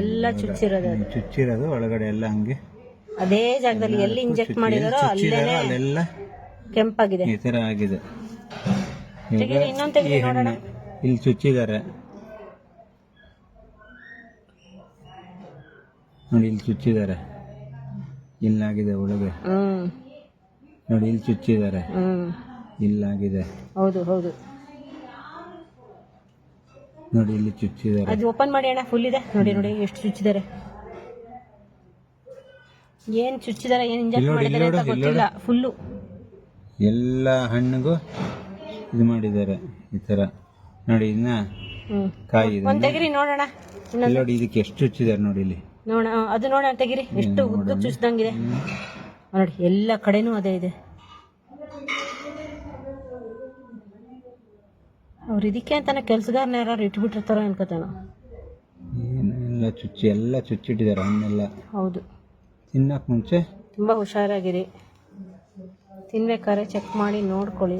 ಎಲ್ಲ ಚುಚ್ಚಿರೋದು. ಚುಚ್ಚಿರೋದು ಒಳಗಡೆ ಎಲ್ಲ ಹಂಗೆ. ಅದೇ ಜಾಗದಲ್ಲಿ ಎಲ್ಲಿ ಇಂಜೆಕ್ಟ್ ಮಾಡಿದಾರೋ ಅಲ್ಲೇನೆ ಅಲ್ಲೆಲ್ಲ ಕೆಂಪಾಗಿದೆ. ಈ ತರ ಆಗಿದೆ. ಇನ್ನೊಂದು ನೋಡೋಣ. ಇಲ್ಲಿ ಚುಚ್ಚಿದ್ದಾರೆ. ನೋಡಿ ಇಲ್ಲಿ ಚುಚ್ಚಿದ್ದಾರೆ. ಇಲ್ಲಾಗಿದೆ ಒಳಗೆ. ನೋಡಿ ಇಲ್ಲಿ ಚುಚ್ಚಿದ್ದಾರೆ. ಇಲ್ಲಾಗಿದೆ. ಹೌದು ಹೌದು. ನೋಡಿ ಇಲ್ಲಿ ಚುಚ್ಚಿದ್ದಾರೆ. ಅದು ಓಪನ್ ಮಾಡಿ ಅಣ್ಣ ಫುಲ್ ಇದೆ. ನೋಡಿ ನೋಡಿ ಎಷ್ಟು ಚುಚ್ಚಿದ್ದಾರೆ. ಏನ್ ಚುಚ್ಚಿದ್ದಾರೆ ಏನ್ ಇಂಜೆಕ್ಟ್ ಮಾಡಿದ್ದಾರೆ ಅಂತ ಗೊತ್ತಿಲ್ಲ. ಫುಲ್ಲು ಎಲ್ಲ ಹಣ್ಣಿಗೂ ಇದು ಮಾಡಿದ್ದಾರೆ ಈ ತರ. ನೋಡಿ ಇನ್ನ ಕಾಯಿ ಒಂದ್ ತೆಗಿರಿ ನೋಡೋಣ. ನೋಡಿ ಇದಕ್ಕೆ ಎಷ್ಟು ಚುಚ್ಚಿದ್ದಾರೆ ನೋಡಿ ಇಲ್ಲಿ. ನೋಡ ಅದು ನೋಡೋಣ ತೆಗಿರಿ. ಎಷ್ಟು ಉದ್ದ ಚುಚ್ಚಿದಂಗಿದೆ. ನೋಡಿ ಎಲ್ಲ ಕಡೆನೂ ಅದೇ ಇದೆ. ಅವ್ರು ಇದಕ್ಕೆ ಅಂತಾನೆ ಕೆಲ್ಸಗಾರನ ಯಾರು ಇಟ್ಬಿಟ್ಟಿರ್ತಾರೋ ಅನ್ಕೋತಾನ. ಏನೆಲ್ಲ ಚುಚ್ಚಿ ಎಲ್ಲ ಚುಚ್ಚಿಟ್ಟಿದ್ದಾರೆ ಹಣ್ಣೆಲ್ಲ ಹೌದು. ತಿನ್ನಕ್ಕೆ ಮುಂಚೆ ತುಂಬ ಹುಷಾರಾಗಿರಿ. ತಿನ್ಬೇಕಾದ್ರೆ ಚೆಕ್ ಮಾಡಿ ನೋಡ್ಕೊಳ್ಳಿ.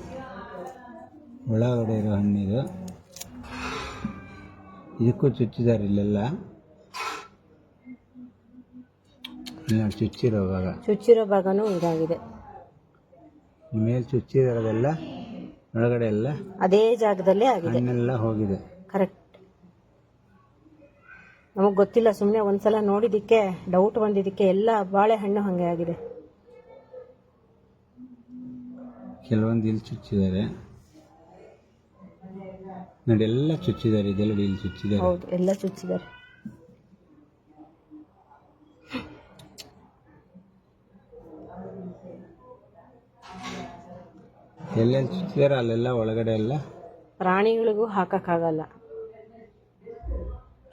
ಒಳಗಡೆ ಇರೋ ಹಣ್ಣಿದು. ಇದಕ್ಕೂ ಚುಚ್ಚಿದ್ದಾರೆ ಇಲ್ಲೆಲ್ಲ. ಇಲ್ಲಿ ಚುಚ್ಚಿರೋ ಭಾಗ. ಚುಚ್ಚಿರೋ ಭಾಗನೂ ಇದಾಗಿದೆ. ಮೇಲೆ ಚುಚ್ಚಿರೋದೆಲ್ಲ ಒಳಗಡೆ ಎಲ್ಲ ಅದೇ ಜಾಗದಲ್ಲೇ ಆಗಿದೆ. ಹಣ್ಣೆಲ್ಲ ಹೋಗಿದೆ. ಕರೆಕ್ಟ್. ನಮಗೆ ಗೊತ್ತಿಲ್ಲ ಸುಮ್ಮನೆ ಒಂದ್ಸಲ ನೋಡಿದ್ದಕ್ಕೆ ಡೌಟ್ ಬಂದಿದ್ದಕ್ಕೆ ಎಲ್ಲ ಬಾಳೆಹಣ್ಣು ಹಾಗೆ ಆಗಿದೆ. ಕೆಲವೊಂದು ಇಲ್ಲಿ ಚುಚ್ಚಿದ್ದಾರೆ. ನೋಡಿ ಎಲ್ಲ ಚುಚ್ಚಿದ್ದಾರೆ ಇದೆಲ್ಲ ಇಲ್ಲಿ ಚುಚ್ಚಿದ್ದಾರೆ. ಹೌದು ಎಲ್ಲ ಚುಚ್ಚಿದ್ದಾರೆ. ಎಲ್ಲೆಲ್ಲಿ ಚುಚ್ಚಿದ್ದಾರೆ ಅಲ್ಲೆಲ್ಲ ಒಳಗಡೆ ಎಲ್ಲ ಪ್ರಾಣಿಗಳಿಗೂ ಹಾಕಕ್ಕಾಗಲ್ಲ.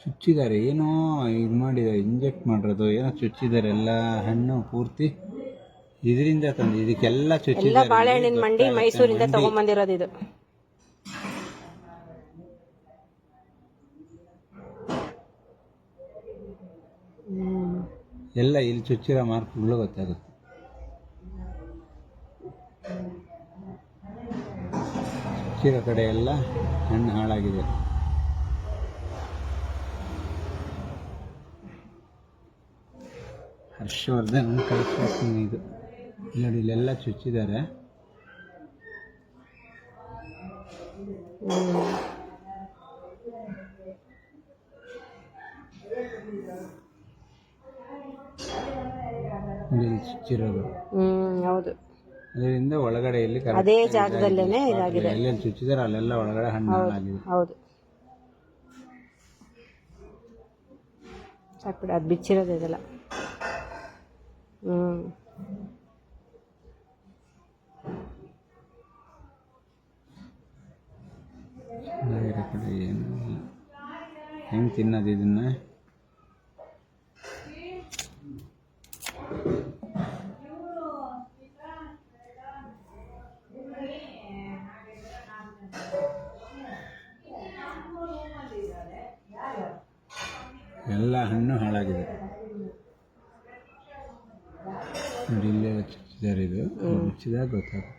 ಚುಚ್ಚಿದ್ದಾರೆ. ಏನೋ ಇದು ಮಾಡಿದ್ದಾರೆ ಇಂಜೆಕ್ಟ್ ಮಾಡಿರೋದು ಏನೋ ಚುಚ್ಚಿದ್ದಾರೆ ಎಲ್ಲ ಹಣ್ಣು ಪೂರ್ತಿ. ಇದರಿಂದ ತಂದು ಇದಕ್ಕೆಲ್ಲ ಎಲ್ಲ ಚುಚ್ಚಿದ್ದಾರೆ ಬಾಳೆಹಣ್ಣಿನ ಮಂಡಿ ಮೈಸೂರಿಂದ ತಗೊಂಬಂದಿರೋದು ಇದು. ಎಲ್ಲ ಇಲ್ಲಿ ಚುಚ್ಚಿರೋ ಮಾರ್ಕ್ಗಳು ಗೊತ್ತಾಗುತ್ತೆ. ಚುಚ್ಚಿರೋ ಕಡೆ ಎಲ್ಲ ಹಣ್ಣು ಹಾಳಾಗಿದೆ. ಹರ್ಷವರ್ಧನ್ ಕಳಿಸ್ಬೇಕು ಇದು. ನೋಡಿ ಇಲ್ಲೆಲ್ಲ ಚುಚ್ಚಿದ್ದಾರೆ. ಚುಚ್ಚಿರೋದು. ಹ್ಮ್ ಹೌದು. ಅದರಿಂದ ಒಳಗಡೆ ಇಲ್ಲಿ correct ಅದೇ ಆಗಿ ಜಾಗದಲ್ಲೇನೆ ಇದಾಗಿದೆ. ಎಲ್ಲೆಲ್ಲಿ ಚುಚ್ಚಿದಾರೆ ಅಲ್ಲೆಲ್ಲ ಒಳಗಡೆ ಹಣ್ಣು ಹಾಳಾಗಿದೆ ಹೌದು. ಸಾಕ್ಬಿಡಿ ಅದು ಬಿಚ್ಚಿರೋದು ಇದೆಲ್ಲ. ಹ್ಮ್. ಬೇರೆ ಕಡೆ ಏನು ಇಲ್ಲ. ಹೆಂಗೆ ತಿನ್ನೋದು ಇದನ್ನ? ಎಲ್ಲ ಹಣ್ಣು ಹಾಳಾಗಿದೆ. ನೋಡಿ ಇಲ್ಲೇ ಹಚ್ಚಿದ್ದಾರೆ ಇದು. ಹಚ್ಚಿದಾಗ ಗೊತ್ತಾಗುತ್ತೆ.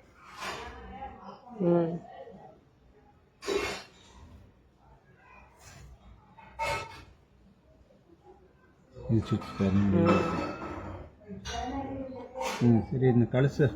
ನೋಡಿ. ಹ್ಞೂ ಸರಿ ಇದನ್ನ ಕಳಿಸು.